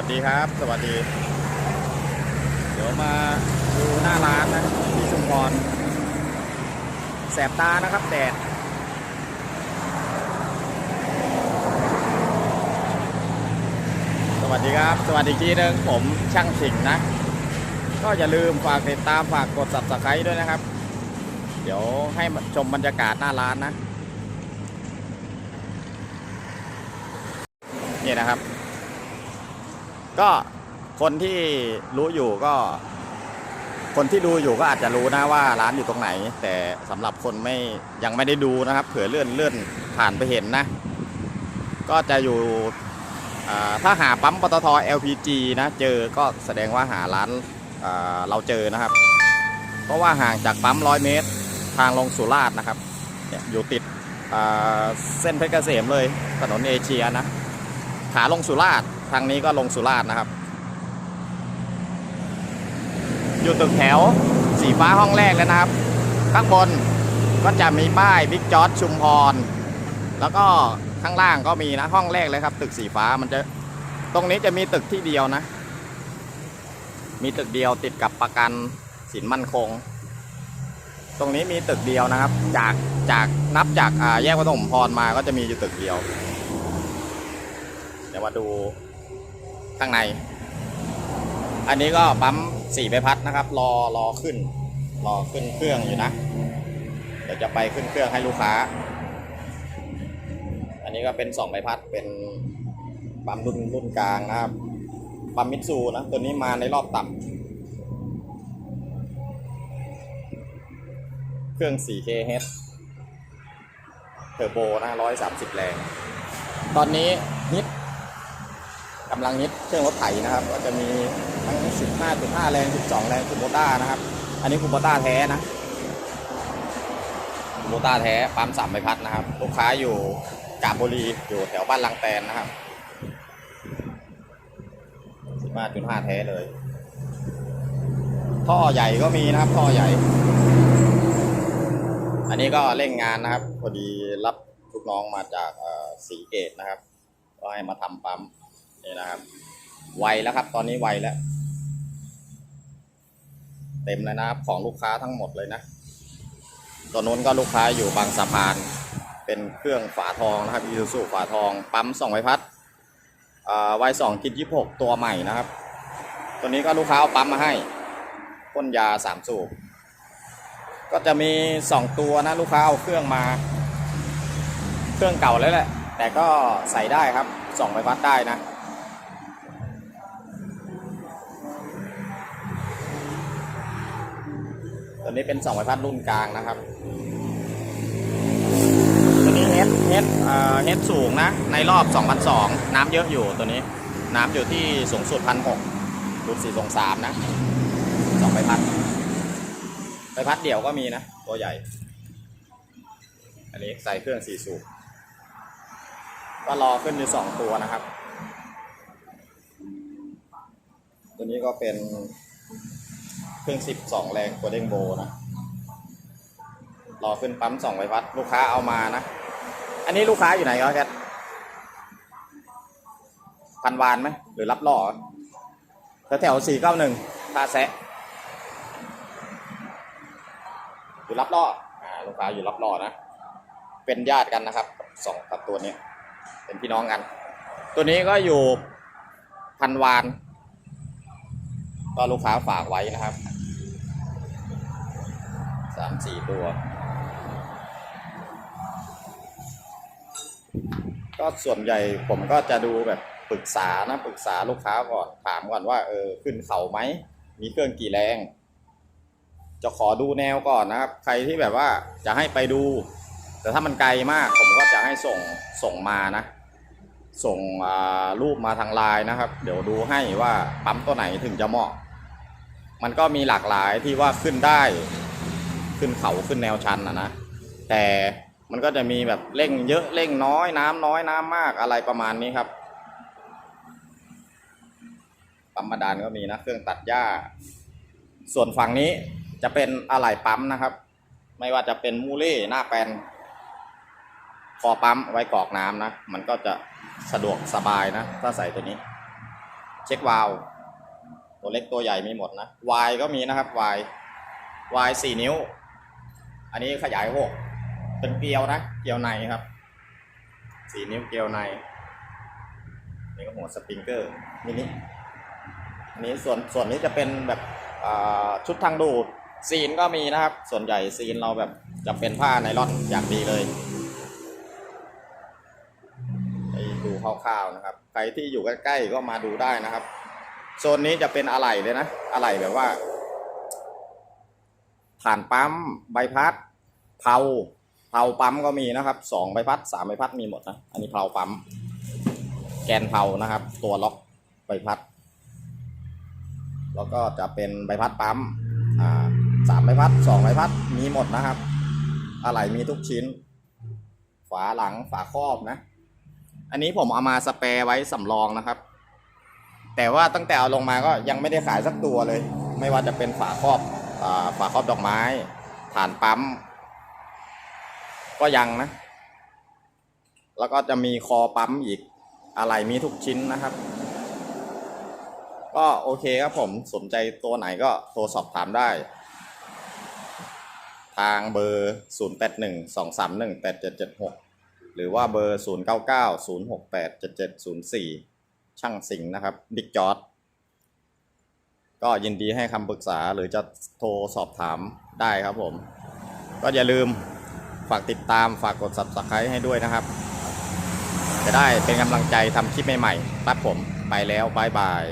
วัสดีครับ สวัสดี เดี๋ยวมาดูหน้าร้านนะที่ชุมพรแสบตานะครับแดดสวัสดีครับ สวัสดีอีกทีหนึงผมช่างสิงนะ ก็อย่าลืมฝากติดตามฝากกด subscribe ด้วยนะครับ เดี๋ยวให้ชมบรรยากาศหน้าร้านนะ นี่นะครับ ก็คนที่รู้อยู่ก็ คนที่ดูอยู่ก็อาจจะรู้นะว่าร้านอยู่ตรงไหน แต่สำหรับคนไม่ยังไม่ได้ดูนะครับ เผื่อเลื่อนเลื่อนผ่านไปเห็นนะ ก็จะอยู่ถ้าหาปั๊มปตท LPG นะ เจอก็แสดงว่าหาร้านเราเจอนะครับ เพราะว่าห่างจากปั๊มร้อยเมตรทางลงสุราษฎร์นะครับ อยู่ติดเส้นเพชรเกษมเลยถนนเอเชียนะ ขาลงสุราษฎร์ ทางนี้ก็ลงสุราษฎร์นะครับ อยู่ตึกแถวสีฟ้าห้องแรกเลยนะครับ ข้างบนก็จะมีป้ายบิ๊กจอร์ดชุมพร แล้วก็ข้างล่างก็มีนะห้องแรกเลยครับ ตึกสีฟ้ามันจะตรงนี้จะมีตึกที่เดียวนะ มีตึกเดียวติดกับประกันสินมั่นคง ตรงนี้มีตึกเดียวนะครับ จากจากนับจากอ่าแยกวัดถมพรมาก็จะมีอยู่ตึกเดียว เดี๋ยวมาดู ข้างใน อันนี้ก็ปั๊มสี่ใบพัดนะครับ รอรอขึ้น รอขึ้นเครื่องอยู่นะ เดี๋ยวจะไปขึ้นเครื่องให้ลูกค้า อันนี้ก็เป็นสองใบพัดเป็นปั๊มรุ่นรุ่นกลางนะครับปั๊มมิตซูนะตัวนี้มาในรอบต่ำเครื่อง 4KH เทอร์โบนะ130 แรง ตอนนี้ฮิตำลังฮิตเครื่องรถไถนะครับ ก็จะมีทั้ง 15.5 แรง 12 แรงคูโบต้านะครับ อันนี้คูโบต้าแท้นะคูโบต้าแท้ปั๊มสามใบพัดนะครับ ลูกค้าอยู่กาบบุรีอยู่แถวบ้านลังแตนนะครับ 15.5 แท้เลย ท่อใหญ่ก็มีนะครับ ท่อใหญ่ อันนี้ก็เร่งงานนะครับ พอดีรับลูกน้องมาจากสีเกตนะครับ ก็ให้มาทำปั๊ม นี่นะครับ ไวแล้วครับ ตอนนี้ไวแล้ว เต็มแล้วนะครับของลูกค้าทั้งหมดเลยนะตัวนู้นก็ลูกค้าอยู่บางสะพาน เป็นเครื่องฝาทองนะครับอีซูซูฝาทอง ปั๊มสองใบพัดไวสองกินยี่หกตัวใหม่นะครับ ตัวนี้ก็ลูกค้าเอาปั๊มมาให้พ่นยาสามสูบก็จะมีสองตัวนะลูกค้าเอาเครื่องมา เครื่องเก่าแล้วแหละ แต่ก็ใส่ได้ครับสองใบพัดได้นะ ตัวนี้เป็นสองใบพัดรุ่นกลางนะครับ ตัวนี้เฮดเฮดเอ่อเฮดสูงนะ ในรอบ2,002น้ำเยอะอยู่ตัวนี้ น้ำอยู่ที่สูงสุดพันหกรุ่นสี่สองสามนะสองใบพัดใบพัดเดี่ยวก็มีนะ ตัวใหญ่ อันนี้ใส่เครื่องสี่สูบก็รอขึ้นอยู่สองตัวนะครับ ตัวนี้ก็เป็น เครื่องสิบสองแรงโกลเด้งโบนะรอขึ้นปั๊มสองใบพัด ลูกค้าเอามานะ อันนี้ลูกค้าอยู่ไหนครับแคทพันวานไหมหรือรับล่อแถวแถวสี่เก้าหนึ่งท่าแซะอยู่รับล่ออ่าลูกค้าอยู่รับล่อนะ เป็นญาติกันนะครับสองกับตัวนี้ เป็นพี่น้องกัน ตัวนี้ก็อยู่พันวาน ก็ลูกค้าฝากไว้นะครับ สามสี่ตัว ก็ส่วนใหญ่ผมก็จะดูแบบปรึกษานะปรึกษาลูกค้าก่อนถามก่อนว่าเออขึ้นเขาไหม มีเครื่องกี่แรง จะขอดูแนวก่อนนะครับ ใครที่แบบว่าจะให้ไปดู แต่ถ้ามันไกลมาก ผมก็จะให้ส่งส่งมานะ ส่งรูปมาทางไลน์นะครับ เดี๋ยวดูให้ว่าปั๊มตัวไหนถึงจะเหมาะ มันก็มีหลากหลายที่ว่าขึ้นได้ ขึ้นเขาขึ้นแนวชันนะนะแต่มันก็จะมีแบบเร่งเยอะเร่งน้อยน้ำน้อยน้ำมากอะไรประมาณนี้ครับปั๊มบาดาลก็มีนะเครื่องตัดหญ้า ส่วนฝั่งนี้จะเป็นอะไหล่ปั๊มนะครับ ไม่ว่าจะเป็นมูเล่หน้าแปนคอปั๊มไว้กรอกน้ำนะมันก็จะสะดวกสบายนะ ถ้าใส่ตัวนี้ เช็ควาล์วตัวเล็กตัวใหญ่มีหมดนะวายก็มีนะครับวายวายสี่นิ้ว อันนี้ขยายหกเป็นเกลียวนะเกลียวในครับสี่นิ้วเกลียวในนี่ก็หัวสปริงเกอร์มินิอันนี้ส่วนส่วนนี้จะเป็นแบบชุดทางดูดซีนก็มีนะครับ ส่วนใหญ่ซีนเราแบบจะเป็นผ้าไนล่อนอย่างดีเลยไปดูคร่าวๆนะครับ ใครที่อยู่ใกล้ๆก็มาดูได้นะครับ โซนนี้จะเป็นอะไหล่เลยนะ อะไหล่แบบว่า ผ่านปั๊มใบพัดเผาเผาปั๊มก็มีนะครับสองใบพัดสามใบพัดมีหมดนะอันนี้เผาปั๊ม แกนเผานะครับ ตัวล็อกใบพัด แล้วก็จะเป็นใบพัดปั๊มอ่าสามใบพัดสองใบพัดมีหมดนะครับ อะไหล่มีทุกชิ้น ฝาหลังฝาครอบนะ อันนี้ผมเอามาสเปรย์ไว้สำรองนะครับ แต่ว่าตั้งแต่เอาลงมาก็ยังไม่ได้ขายสักตัวเลย ไม่ว่าจะเป็นฝาครอบ ฝาครอบดอกไม้ ฐานปั๊ม ก็ยังนะ แล้วก็จะมีคอปั๊มอีกอะไรมีทุกชิ้นนะครับ ก็โอเคครับผมสนใจตัวไหนก็โทรสอบถามได้ ทางเบอร์ 0 8 1 2 3 1 8 7 7 6 หรือว่าเบอร์ 0 9 9 0 6 8 7 7 0 4 ช่างสิงห์นะครับ บิ๊กจอร์ด ก็ยินดีให้คำปรึกษาหรือจะโทรสอบถามได้ครับผม ก็อย่าลืมฝากติดตามฝากกด subscribe ให้ด้วยนะครับ จะได้เป็นกำลังใจทำคลิปใหม่ๆครับผมไปแล้วบายบาย